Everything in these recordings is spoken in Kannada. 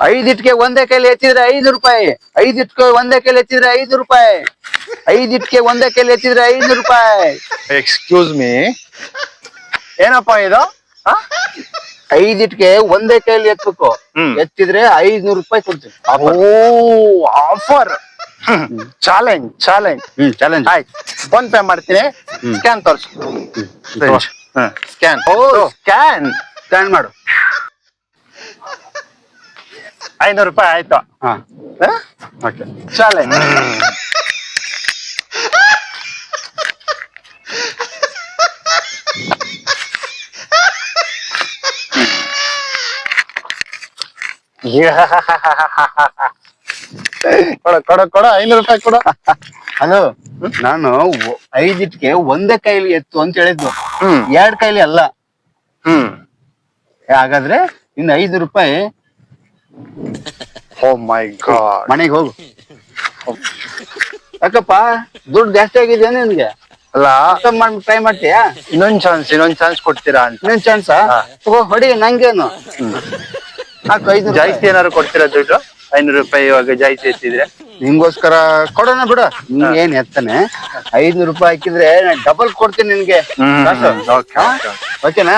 ಐದ್ ಇಟ್ಕೆ ಒಂದೇ ಕೈಲಿ ಹೆಚ್ಚಿದ್ರೆ ಐದು ರೂಪಾಯಿ. ಐದ್ ಇಟ್ಕೆ ಒಂದೇ ಕೈಲಿ ಹೆಚ್ಚಿದ್ರೆ ಐದು ರೂಪಾಯಿ. ಐದ್ ಇಟ್ಕೆ ಒಂದೇ ಕೈಲಿ ಹೆಚ್ಚಿದ್ರೆ ಐದು ರೂಪಾಯಿ. ಎಕ್ಸ್ಕ್ಯೂಸ್ ಮೀ ಏನಪ್ಪ ಇದು? ಐದ್ ಇಟ್ಕೆ ಒಂದೇ ಕೈಲಿ ಎತ್ತಬೇಕು. ಹ್ಮ್. ಎತ್ತಿದ್ರೆ ಐದ್ನೂರು ರೂಪಾಯಿ ಕೊಡ್ತೀನಿ. ಓ ಆಫರ್ ಚಾಲೆಂಜ್ ಚಾಲೆಂಜ್ ಚಾಲೆಂಜ್ ಆಯ್ತು. ಫೋನ್ ಪೇ ಮಾಡ್ತೀನಿ. ಸ್ಕ್ಯಾನ್ ತೋರ್ಸು. ಸ್ಕ್ಯಾನ್ ಓ ಸ್ಕ್ಯಾನ್ ಸ್ಕ್ಯಾನ್ ಮಾಡು. ಐನೂರು ರೂಪಾಯಿ ಆಯ್ತು. ಹಾ. ಓಕೆ. ಚಾಲೆಂಜ್ ಕೊಡ ಕೊಡ ಕೊಡ ಐನೂರು ರೂಪಾಯಿ ಕೊಡ. ಹಲೋ ನಾನು ಐದಿಟ್ಗೆ ಒಂದೇ ಕೈಲಿ ಎತ್ತು ಅಂತ ಹೇಳಿದ್ದು. ಹ್ಮ್. ಎರಡ್ ಕೈಲಿ ಅಲ್ಲ. ಹ್ಮ್. ಹಾಗಾದ್ರೆ ಇನ್ನು ಐದು ರೂಪಾಯಿ ಓ ಮೈ ಗಾಡ್ ಮನೆಗೆ ಹೋಗು. ಯಾಕಪ್ಪ? ದುಡ್ಡು ಜಾಸ್ತಿ ಆಗಿದೆ ನಿನ್ಗೆ? ಅಲ್ಲ. ಟ್ರೈ ಮಾಡ್ತೀಯಾ? ಇನ್ನೊಂದ್ ಚಾನ್ಸ್ ಇನ್ನೊಂದ್ ಚಾನ್ಸ್ ಕೊಡ್ತೀರಾ ಅಂತ. ಇನ್ನೊಂದ್ ಚಾನ್ಸ್ ಹೊಡಿ ನಂಗೇನು? ಹಾಕು ಐದು ಜಾಸ್ತಿ ಏನಾದ್ರು ಕೊಡ್ತೀರಾ ದುಡ್ಡು? ಐನೂರು ರೂಪಾಯಿ ಇವಾಗ ಜಾಸ್ತಿ ಎತ್ತಿದ್ರೆ? ನಿಂಗೋಸ್ಕರ ಕೊಡೋಣ ಬಿಡು. ಏನ್ ಎತ್ತಾನೆ? ಐದ್ನೂರು ರೂಪಾಯಿ ಹಾಕಿದ್ರೆ ಡಬಲ್ ಕೊಡ್ತೀನಿ ನಿನ್ಗೆ. ಓಕೆ ಓಕೆನಾ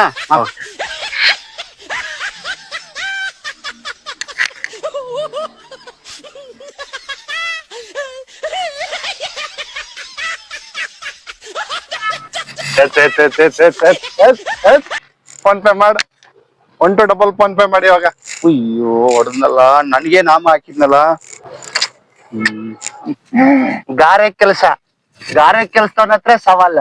ಫೋನ್ ಪೇ ಮಾಡು. One two double PhonePe ಮಾಡಿ ಇವಾಗ. ಅಯ್ಯೋ, ಹೊಡೆದ್ನಲ್ಲ. ನನಗೆ ನಾಮ ಹಾಕಿದ್ನಲ್ಲ. ಗಾರೆ ಕೆಲಸ. ಗಾರೆ ಕೆಲಸದವನ ಹತ್ರ ಸವಾಲ್.